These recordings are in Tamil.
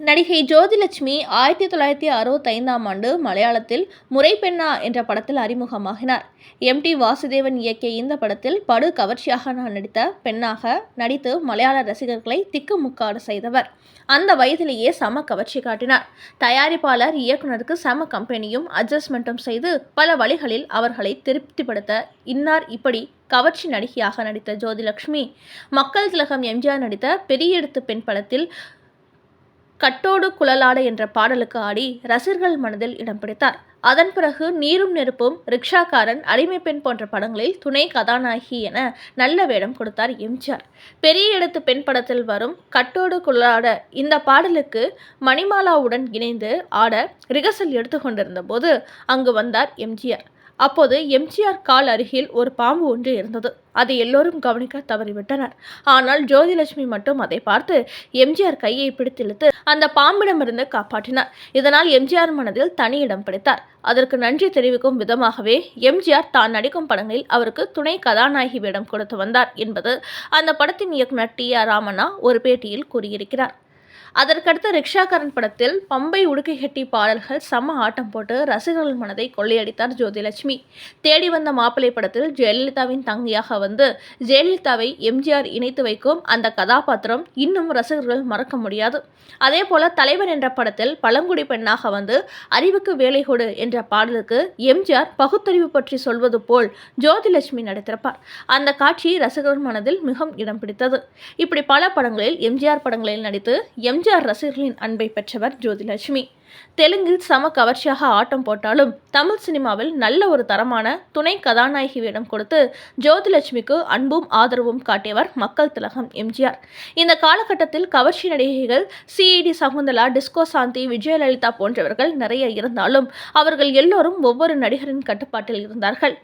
நடிகை ஜோதிலட்சுமி ஆயிரத்தி தொள்ளாயிரத்தி அறுபத்தைந்தாம் ஆண்டு மலையாளத்தில் முறைப்பெண்ணா என்ற படத்தில் அறிமுகமாகினார். எம். டி. வாசுதேவன் இயக்கிய இந்த படத்தில் படு கவர்ச்சியாக நான் நடித்த பெண்ணாக நடித்து மலையாள ரசிகர்களை திக்குமுக்காடு செய்தவர். அந்த வயதிலேயே சம கவர்ச்சி காட்டினார். தயாரிப்பாளர் இயக்குனருக்கு சம கம்பெனியும் அட்ஜஸ்ட்மெண்ட்டும் செய்து பல வழிகளில் அவர்களை திருப்திப்படுத்த இன்னார் இப்படி கவர்ச்சி நடிகையாக நடித்த ஜோதிலட்சுமி. மக்கள் திலகம் எம்ஜிஆர் நடித்த பெரிய எடுத்து பெண் படத்தில் கட்டோடு குழலாட என்ற பாடலுக்கு ஆடி ரசிகர்கள் மனதில் இடம் பிடித்தார். அதன் பிறகு நீரும் நெருப்பும் ரிக்ஷாக்காரன் அடிமை பெண் போன்ற படங்களில் துணை கதாநாயகி என நல்ல வேடம் கொடுத்தார் எம்ஜிஆர். பெரிய இடத்து பெண் படத்தில் வரும் கட்டோடு குழலாட இந்த பாடலுக்கு மணிமாலாவுடன் இணைந்து ஆட ரிகர்சல் எடுத்துக்கொண்டிருந்த போது அங்கு வந்தார் எம்ஜிஆர். அப்போது எம்ஜிஆர் கால் அருகில் ஒரு பாம்பு ஒன்று இருந்தது. அதை எல்லோரும் கவனிக்க தவறிவிட்டனர். ஆனால் ஜோதிலட்சுமி மட்டும் அதை பார்த்து எம்ஜிஆர் கையை பிடித்திழுத்து அந்த பாம்பிடமிருந்து காப்பாற்றினார். இதனால் எம்ஜிஆர் மனதில் தனி இடம் பிடித்தார். அதற்கு நன்றி தெரிவிக்கும் விதமாகவே எம்ஜிஆர் தான் நடிக்கும் படங்களில் அவருக்கு துணை கதாநாயகி வேடம் கொடுத்து வந்தார் என்பது அந்த படத்தின் இயக்குனர் டி ஆர் ராமண்ணா ஒரு பேட்டியில் கூறியிருக்கிறார். அதற்கடுத்து ரிக்ஷாகரன் படத்தில் பம்பை உடுக்கை கட்டி பாடல்கள் சம ஆட்டம் போட்டு ரசிகர்கள் மனதை கொள்ளையடித்தார் ஜோதிலட்சுமி. தேடி வந்த மாப்பிள்ளை படத்தில் ஜெயலலிதாவின் தங்கையாக வந்து ஜெயலலிதாவை எம்ஜிஆர் இணைத்து வைக்கும் அந்த கதாபாத்திரம் இன்னும் ரசிகர்கள் மறக்க முடியாது. அதே போல தலைவர் என்ற படத்தில் பழங்குடி பெண்ணாக வந்து அறிவுக்கு வேலை கொடு என்ற பாடலுக்கு எம்ஜிஆர் பகுத்தறிவு பற்றி சொல்வது போல் ஜோதிலட்சுமி நடித்திருப்பார். அந்த காட்சி ரசிகர்கள் மனதில் மிகவும் இடம் பிடித்தது. இப்படி பல படங்களில் எம்ஜிஆர் படங்களில் நடித்து எம் எம்ஜிஆர் ரசிகர்களின் அன்பை பெற்றவர் ஜோதிலட்சுமி. தெலுங்கில் சம கவர்ச்சியாக ஆட்டம் போட்டாலும் தமிழ் சினிமாவில் நல்ல ஒரு தரமான துணை கதாநாயகி வேடம் கொடுத்து ஜோதிலட்சுமிக்கு அன்பும் ஆதரவும் காட்டியவர் மக்கள் திலகம் எம்ஜிஆர். இந்த காலகட்டத்தில் கவர்ச்சி நடிகைகள் சிஐடி சகுந்தலா டிஸ்கோ சாந்தி விஜயலலிதா போன்றவர்கள் நிறைய இருந்தாலும் அவர்கள் எல்லோரும் ஒவ்வொரு நடிகரின் கட்டுப்பாட்டில் இருந்தார்கள்.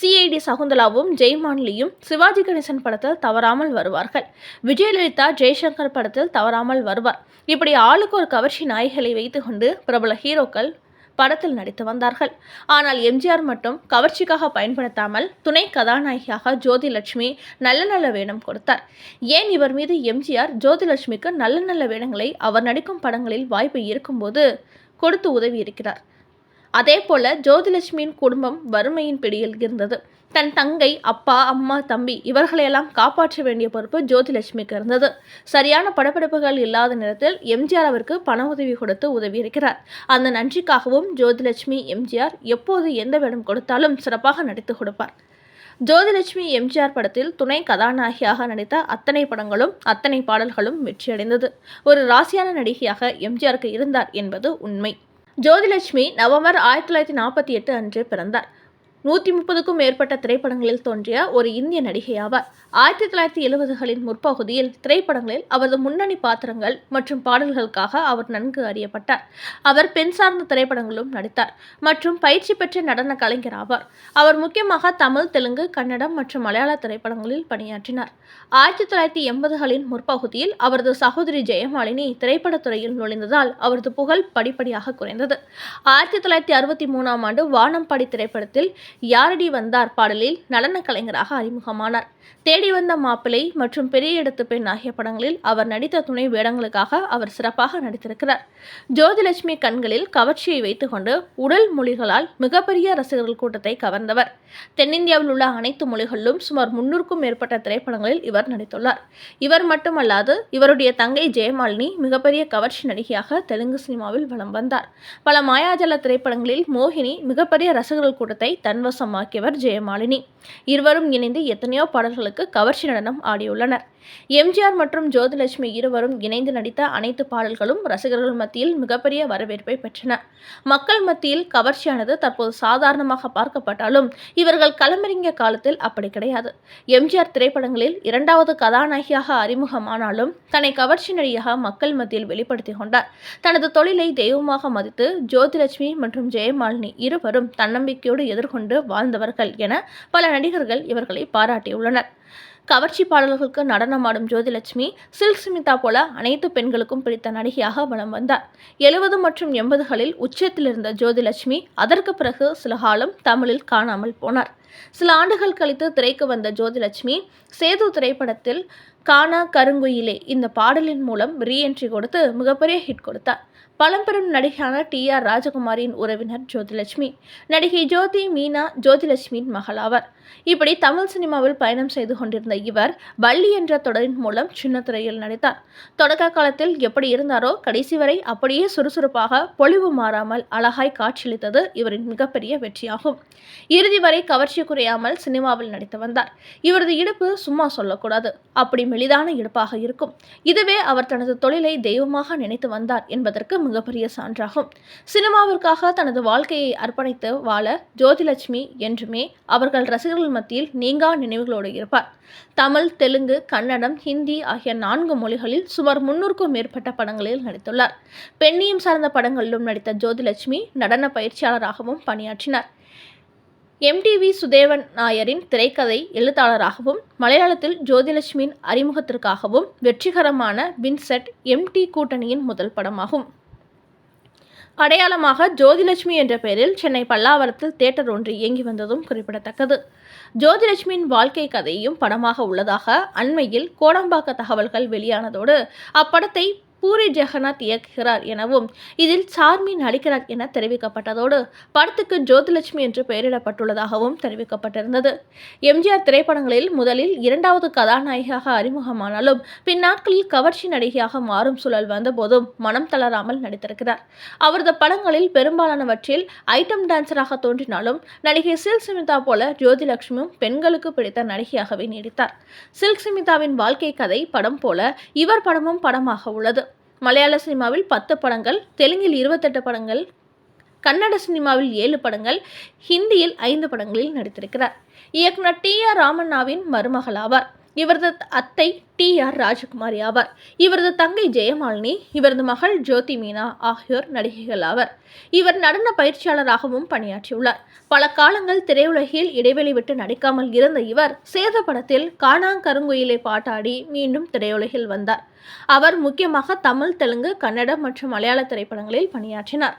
சிஐடி சகுந்தலாவும் ஜெய்மான்லியும் சிவாஜி கணேசன் படத்தில் தவறாமல் வருவார்கள். விஜயலலிதா ஜெய்சங்கர் படத்தில் தவறாமல் வருவார். இப்படி ஆளுக்கு ஒரு கவர்ச்சி நாய்களை வைத்துக்கொண்டு பிரபல ஹீரோக்கள் படத்தில் நடித்து வந்தார்கள். ஆனால் எம்ஜிஆர் மட்டும் கவர்ச்சிக்காக பயன்படுத்தாமல் துணை கதாநாயகியாக ஜோதிலட்சுமி நல்ல நல்ல வேடம் கொடுத்தார். ஏன் இவர் மீது எம்ஜிஆர் ஜோதிலட்சுமிக்கு நல்ல நல்ல வேடங்களை அவர் நடிக்கும் படங்களில் வாய்ப்பு இருக்கும்போது கொடுத்து உதவி இருக்கிறார் அதே போல ஜோதிலட்சுமியின் குடும்பம் வறுமையின் பிடியில் இருந்தது. தன் தங்கை அப்பா அம்மா தம்பி இவர்களையெல்லாம் காப்பாற்ற வேண்டிய பொறுப்பு ஜோதிலட்சுமிக்கு இருந்தது. சரியான படப்பிடிப்புகள் இல்லாத நேரத்தில் எம்ஜிஆர் அவருக்கு பண உதவி கொடுத்து உதவி இருக்கிறார் அந்த நன்றிக்காகவும் ஜோதிலட்சுமி எம்ஜிஆர் எப்போது எந்த வேடம் கொடுத்தாலும் சிறப்பாக நடித்து கொடுப்பார். ஜோதிலட்சுமி எம்ஜிஆர் படத்தில் துணை கதாநாயகியாக நடித்த அத்தனை படங்களும் அத்தனை பாடல்களும் வெற்றியடைந்தது. ஒரு ராசியான நடிகையாக எம்ஜிஆருக்கு இருந்தார் என்பது உண்மை. ஜோதிலட்சுமி நவம்பர் ஆயிரத்தி தொள்ளாயிரத்தி நாற்பத்தி எட்டு அன்று பிறந்தார். நூற்றி முப்பதுக்கும் மேற்பட்ட திரைப்படங்களில் தோன்றிய ஒரு இந்திய நடிகை ஆவார். ஆயிரத்தி தொள்ளாயிரத்தி எழுபதுகளின் முற்பகுதியில் திரைப்படங்களில் அவரது முன்னணி பாத்திரங்கள் மற்றும் பாடல்களுக்காக அவர் நன்கு அறியப்பட்டார். அவர் பெண் சார்ந்த திரைப்படங்களும் நடித்தார் மற்றும் பயிற்சி பெற்ற நடன கலைஞர் ஆவார். அவர் முக்கியமாக தமிழ் தெலுங்கு கன்னடம் மற்றும் மலையாள திரைப்படங்களில் பணியாற்றினார். ஆயிரத்தி தொள்ளாயிரத்தி எண்பதுகளின் முற்பகுதியில் அவரது சகோதரி ஜெயமாலினி திரைப்படத்துறையில் நுழைந்ததால் அவரது புகழ் படிப்படியாக குறைந்தது. ஆயிரத்தி தொள்ளாயிரத்தி அறுபத்தி மூணாம் ஆண்டு வானம்பாடி திரைப்படத்தில் யாரடி வந்தார் பாடலில்? நடன கலைஞராக அறிமுகமானார். தேடி வந்த மாப்பிள்ளை மற்றும் பெரிய இடத்து பெண் ஆகிய படங்களில் அவர் நடித்த துணை வேடங்களுக்காக அவர் சிறப்பாக நடித்திருக்கிறார். ஜோதிலட்சுமி கண்களில் கவர்ச்சியை வைத்துக்கொண்டு உடல் மொழிகளால் மிகப்பெரிய ரசிகர்கள் கூட்டத்தை கவர்ந்தவர். தென்னிந்தியாவில் உள்ள அனைத்து மொழிகளிலும் சுமார் முன்னூறுக்கும் மேற்பட்ட திரைப்படங்களில் இவர் நடித்துள்ளார். இவர் மட்டுமல்லாது இவருடைய தங்கை ஜெயமாலினி மிகப்பெரிய கவர்ச்சி நடிகையாக தெலுங்கு சினிமாவில் வலம் வந்தார். பல மாயாஜல திரைப்படங்களில் மோகினி மிகப்பெரிய ரசிகர்கள் கூட்டத்தை தன் தன்வசமாக்கியவர் ஜெயமாலினி. இருவரும் இணைந்து எத்தனையோ பாடல்களுக்கு கவர்ச்சி நடனம் ஆடியுள்ளனர். எம்ஜிஆர் மற்றும் ஜோதிலட்சுமி இருவரும் இணைந்து நடித்த அனைத்து பாடல்களும் ரசிகர்கள் மத்தியில் மிகப்பெரிய வரவேற்பை பெற்றன. மக்கள் மத்தியில் கவர்ச்சியானது தற்போது சாதாரணமாக பார்க்கப்பட்டாலும் இவர்கள் களமிறங்கிய காலத்தில் அப்படி கிடையாது. எம்ஜிஆர் திரைப்படங்களில் இரண்டாவது கதாநாயகியாக அறிமுகமானாலும் தன்னை கவர்ச்சி நடிகாக மக்கள் மத்தியில் வெளிப்படுத்தி கொண்டார். தனது தொழிலை தெய்வமாக மதித்து ஜோதிலட்சுமி மற்றும் ஜெயமாலினி இருவரும் தன்னம்பிக்கையோடு எதிர்கொண்டு வாழ்ந்தவர்கள் என பல நடிகர்கள் இவர்களை பாராட்டியுள்ளனர். கவர்ச்சி பாடல்களுக்கு நடனமாடும் ஜோதிலட்சுமி சில்க் சுமிதா போல அனைத்து பெண்களுக்கும் பிடித்த நடிகையாக வலம் வந்தார். எழுபது மற்றும் எண்பதுகளில் உச்சத்தில் இருந்த ஜோதிலட்சுமி அதற்கு பிறகு சில காலம் தமிழில் காணாமல் போனார். சில ஆண்டுகள் கழித்து திரைக்கு வந்த ஜோதிலட்சுமி சேது திரைப்படத்தில் கானா கருங்குயிலே இந்த பாடலின் மூலம் ரீஎன்ட்ரி கொடுத்து மிகப்பெரிய ஹிட் கொடுத்தார். பழம்பெரும் நடிகையான டி ஆர் ராஜகுமாரியின் உறவினர் ஜோதிலட்சுமி நடிகை ஜோதி மீனா ஜோதிலட்சுமியின் மகள் ஆவார். இப்படி தமிழ் சினிமாவில் பயணம் செய்து கொண்டிருந்த இவர் வள்ளி என்ற தொடரின் மூலம் சின்ன திரையில் நடித்தார். தொடக்க காலத்தில் எப்படி இருந்தாரோ கடைசி வரை அப்படியே சுறுசுறுப்பாக பொழிவு மாறாமல் அழகாய் காட்சியளித்தது இவரின் மிகப்பெரிய வெற்றியாகும். இறுதி வரை கவர்ச்சி குறையாமல் சினிமாவில் நடித்து வந்தார். இவரது இடுப்பு சும்மா சொல்லக்கூடாது. அப்படி மெலிதான இடுப்பாக இருக்கும். இதுவே அவர் தனது தொழிலை தெய்வமாக நினைத்து வந்தார் என்பதற்கு மிகப்பெரிய சான்றாகும். சினிமாவிற்காக தனது வாழ்க்கையை அர்ப்பணித்து வாழ ஜோதிலட்சுமி என்றுமே அவர்கள் ரசிகர்கள் மத்தியில் நீங்கா நினைவுகளோடு இருப்பார். தமிழ் தெலுங்கு கன்னடம் ஹிந்தி ஆகிய நான்கு மொழிகளில் சுமார் முன்னூறுக்கும் மேற்பட்ட படங்களில் நடித்துள்ளார். பெண்ணியம் சார்ந்த படங்களிலும் நடித்த ஜோதிலட்சுமி நடன பயிற்சியாளராகவும் பணியாற்றினார். எம்டிவி சுதேவன் நாயரின் திரைக்கதை எழுத்தாளராகவும் மலையாளத்தில் ஜோதிலட்சுமியின் அறிமுகத்திற்காகவும் வெற்றிகரமான வின்செட் எம்டி கூட்டணியின் முதல் படமாகும். அடையாளமாக ஜோதிலட்சுமி என்ற பெயரில் சென்னை பல்லாவரத்தில் தேட்டர் ஒன்று இயங்கி வந்ததும் குறிப்பிடத்தக்கது. ஜோதிலட்சுமியின் வாழ்க்கை கதையும் படமாக உள்ளதாக அண்மையில் கோடம்பாக்க தகவல்கள் வெளியானதோடு அப்படத்தை பூரி ஜெகநாத் இயக்குகிறார் எனவும் இதில் சார்மி நடிக்கிறார் என தெரிவிக்கப்பட்டதோடு படத்துக்கு ஜோதிலட்சுமி என்று பெயரிடப்பட்டுள்ளதாகவும் தெரிவிக்கப்பட்டிருந்தது. எம்ஜிஆர் திரைப்படங்களில் முதலில் இரண்டாவது கதாநாயகியாக அறிமுகமானாலும் பின்னாட்களில் கவர்ச்சி நடிகையாக மாறும் சூழல் வந்தபோதும் மனம் தளராமல் நடித்திருக்கிறார். அவரது படங்களில் பெரும்பாலானவற்றில் ஐட்டம் டான்சராக தோன்றினாலும் நடிகை சில்க் சுமிதா போல ஜோதிலட்சுமியும் பெண்களுக்கு பிடித்த நடிகையாகவே நீடித்தார். சில்க் சுமிதாவின் வாழ்க்கை கதை படம் போல இவர் படமும் படமாக உள்ளது. மலையாள சினிமாவில் பத்து படங்கள் தெலுங்கில் இருபத்தெட்டு படங்கள் கன்னட சினிமாவில் ஏழு படங்கள் ஹிந்தியில் ஐந்து படங்களில் நடித்திருக்கிறார். இயக்குனர் டி ஆர் ராமண்ணாவின் மருமகள் ஆவார் இவரது அத்தை டி ஆர் ராஜகுமாரி ஆவார். இவரது தங்கை ஜெயமாலினி இவரது மகள் ஜோதி மீனா ஆகியோர் நடிகைகள் ஆவர். இவர் நடன பயிற்சியாளராகவும் பணியாற்றியுள்ளார். பல காலங்கள் திரையுலகில் இடைவெளி விட்டு நடிக்காமல் இருந்த இவர் சேத படத்தில் காணாங்கருங்குயிலை பாட்டாடி மீண்டும் திரையுலகில் வந்தார். அவர் முக்கியமாக தமிழ் தெலுங்கு கன்னடம் மற்றும் மலையாள திரைப்படங்களில் பணியாற்றினார்.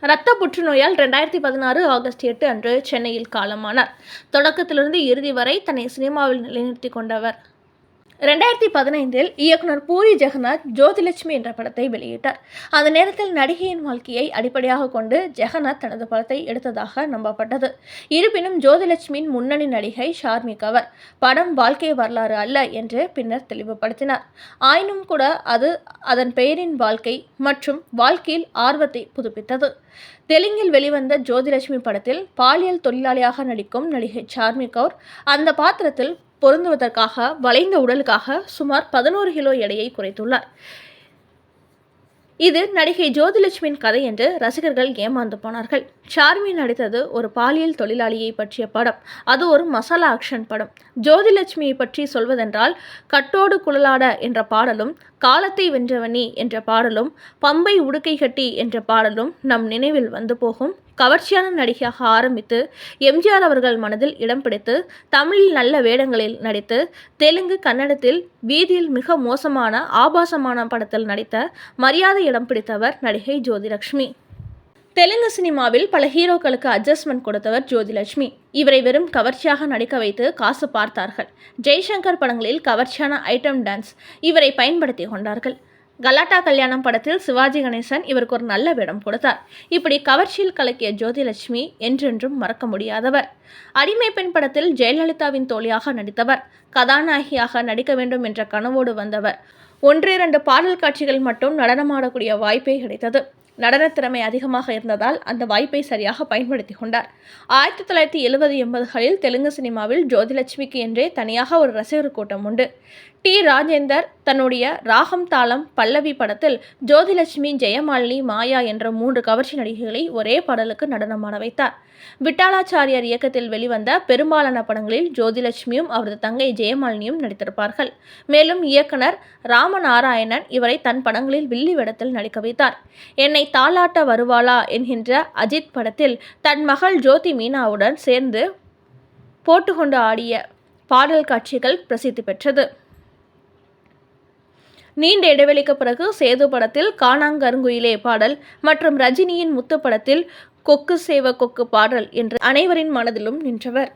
இரத்த புற்றுநோயால் ரெண்டாயிரத்தி பதினாறு ஆகஸ்ட் எட்டு அன்று சென்னையில் காலமானார். தொடக்கத்திலிருந்து இறுதி வரை தன்னை சினிமாவில் நிலைநிறுத்தி கொண்டவர். ரெண்டாயிரத்தி பதினைந்தில் இயக்குனர் பூரி ஜெகநாத் ஜோதிலட்சுமி என்ற படத்தை வெளியிட்டார். அந்த நேரத்தில் நடிகையின் வாழ்க்கையை அடிப்படையாக கொண்டு ஜெகநாத் தனது படத்தை எடுத்ததாக நம்பப்பட்டது. இருப்பினும் ஜோதிலட்சுமியின் முன்னணி நடிகை ஷார்மி கவர் படம் வாழ்க்கை வரலாறு அல்ல என்று பின்னர் தெளிவுபடுத்தினார். ஆயினும் கூட அது அதன் பெயரின் வாழ்க்கை மற்றும் வாழ்க்கையில் ஆர்வத்தை புதுப்பித்தது. தெலுங்கில் வெளிவந்த ஜோதிலட்சுமி படத்தில் பாலியல் தொழிலாளியாக நடிக்கும் நடிகை சார்மி கவுர் அந்த பாத்திரத்தில் பொருந்துவதற்காக வளைந்த உடலுக்காக சுமார் பதினோரு கிலோ எடையை குறைத்துள்ளார். இது நடிகை ஜோதிலட்சுமியின் கதை என்று ரசிகர்கள் ஏமாந்து போனார்கள். சார்மி நடித்தது ஒரு பாலியல் தொழிலாளியை பற்றிய படம். அது ஒரு மசாலா ஆக்ஷன் படம். ஜோதிலட்சுமியை பற்றி சொல்வதென்றால் கட்டோடு குழலாட என்ற பாடலும் காலத்தை வென்றவனி என்ற பாடலும் பம்பை உடுக்கை கட்டி என்ற பாடலும் நம் நினைவில் வந்து போகும். கவர்ச்சியான நடிகையாக ஆரம்பித்து எம்ஜிஆர் அவர்கள் மனதில் இடம் பிடித்து தமிழில் நல்ல வேடங்களில் நடித்து தெலுங்கு கன்னடத்தில் வீதியில் மிக மோசமான ஆபாசமான படத்தில் நடித்த மரியாதை இடம் பிடித்தவர் நடிகை ஜோதிலட்சுமி தெலுங்கு சினிமாவில் பல ஹீரோக்களுக்கு அட்ஜஸ்ட்மெண்ட் கொடுத்தவர் ஜோதிலட்சுமி. இவரை வெறும் கவர்ச்சியாக நடிக்க வைத்து காசு பார்த்தார்கள். ஜெய்சங்கர் படங்களில் கவர்ச்சியான ஐட்டம் டான்ஸ் இவரை பயன்படுத்தி கொண்டார்கள். கலாட்டா கல்யாணம் படத்தில் சிவாஜி கணேசன் இவருக்கு ஒரு நல்ல வேடம் கொடுத்தார். இப்படி கவர்ச்சியில் கலக்கிய ஜோதிலட்சுமி என்றென்றும் மறக்க முடியாதவர். அடிமை பெண் படத்தில் ஜெயலலிதாவின் தோழியாக நடித்தவர். கதாநாயகியாக நடிக்க வேண்டும் என்ற கனவோடு வந்தவர். ஒன்றிரண்டு பாடல் காட்சிகள் மட்டும் நடனமாடக்கூடிய வாய்ப்பே கிடைத்தது. நடனத் திறமை அதிகமாக இருந்ததால் அந்த வாய்ப்பை சரியாக பயன்படுத்தி கொண்டார். ஆயிரத்தி தொள்ளாயிரத்தி எழுபது எண்பதுகளில் தெலுங்கு சினிமாவில் ஜோதிலட்சுமிக்கு என்றே தனியாக ஒரு ரசிகர் கூட்டம் உண்டு. டி. ராஜேந்தர் தன்னுடைய ராகம் தாளம் பல்லவி படத்தில் ஜோதிலட்சுமி ஜெயமாலினி மாயா என்ற மூன்று கவர்ச்சி நடிகைகளை ஒரே பாடலுக்கு நடனமாட வைத்தார். விட்டாலாச்சாரியார் இயக்கத்தில் வெளிவந்த பெரும்பாலான படங்களில் ஜோதிலட்சுமியும் அவரது தங்கை ஜெயமாலினியும் நடித்திருப்பார்கள். மேலும் இயக்குனர் ராமநாராயணன் இவரை தன் படங்களில் வில்லி வேடத்தில் நடிக்க வைத்தார். என்னை தாளாட்ட வருவாளா? என்கின்ற அஜித் படத்தில் தன் மகள் ஜோதி மீனாவுடன் சேர்ந்து போட்டுக்கொண்டு ஆடிய பாடல் காட்சிகள் பிரசித்தி பெற்றது. நீண்ட இடைவெளிக்கு பிறகு சேது படத்தில் காணாங்கருங்குயிலே பாடல் மற்றும் ரஜினியின் முத்து படத்தில் கொக்கு சேவ கொக்கு பாடல் என்று அனைவரின் மனதிலும் நின்றவர்.